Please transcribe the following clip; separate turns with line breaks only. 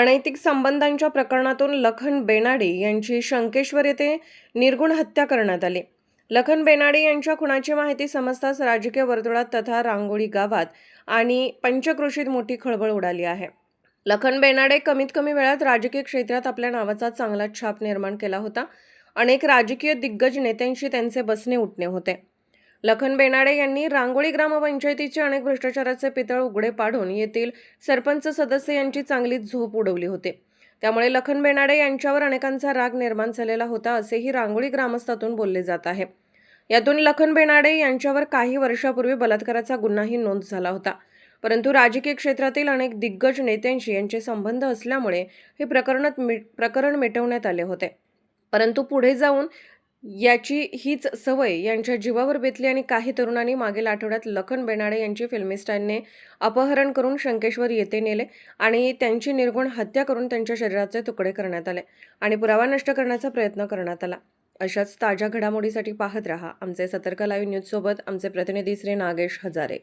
अनैतिक संबंधांच्या प्रकरणातून लखन बेनाडे यांची शंकेश्वर येथे निर्गुण हत्या करण्यात आली. लखन बेनाडे यांच्या खुणाची माहिती समजताच राजकीय वर्तुळात तथा रांगोळी गावात आणि पंचक्रोशीत मोठी खळबळ उडाली आहे. लखन बेनाडे कमीत कमी वेळात राजकीय क्षेत्रात आपल्या नावाचा चांगला छाप निर्माण केला होता. अनेक राजकीय दिग्गज नेत्यांशी त्यांचे बसणे उठणे होते. लखन बेनाडे यांनी रांगोळी ग्रामपंचायतीचे अनेक भ्रष्टाचाराचे पितळ उघडे पाडून येथील सरपंच सदस्य यांची चांगली झोप उडवली होती. त्यामुळे लखन बेनाडे यांच्यावर अनेकांचा राग निर्माण झालेला होता असेही रांगोळी ग्रामस्थातून बोलले जात आहे. यातून लखन बेनाडे यांच्यावर काही वर्षापूर्वी बलात्काराचा गुन्हाही नोंद झाला होता. परंतु राजकीय क्षेत्रातील अनेक दिग्गज नेत्यांशी यांचे संबंध असल्यामुळे हे प्रकरणात प्रकरण मिटवण्यात आले होते. परंतु पुढे जाऊन याची हीच सवय यांच्या जीवावर बेतली आणि काही तरुणांनी मागील आठवड्यात लखन बेनाडे यांची फिल्मिस्टांनी अपहरण करून शंकेश्वर येथे नेले आणि त्यांची निर्गुण हत्या करून त्यांच्या शरीराचे तुकडे करण्यात आले आणि पुरावा नष्ट करण्याचा प्रयत्न करण्यात आला. अशाच ताज्या घडामोडीसाठी पाहत रहा आमचे सतर्क लाईव्ह न्यूजसोबत आमचे प्रतिनिधी श्री नागेश हजारे.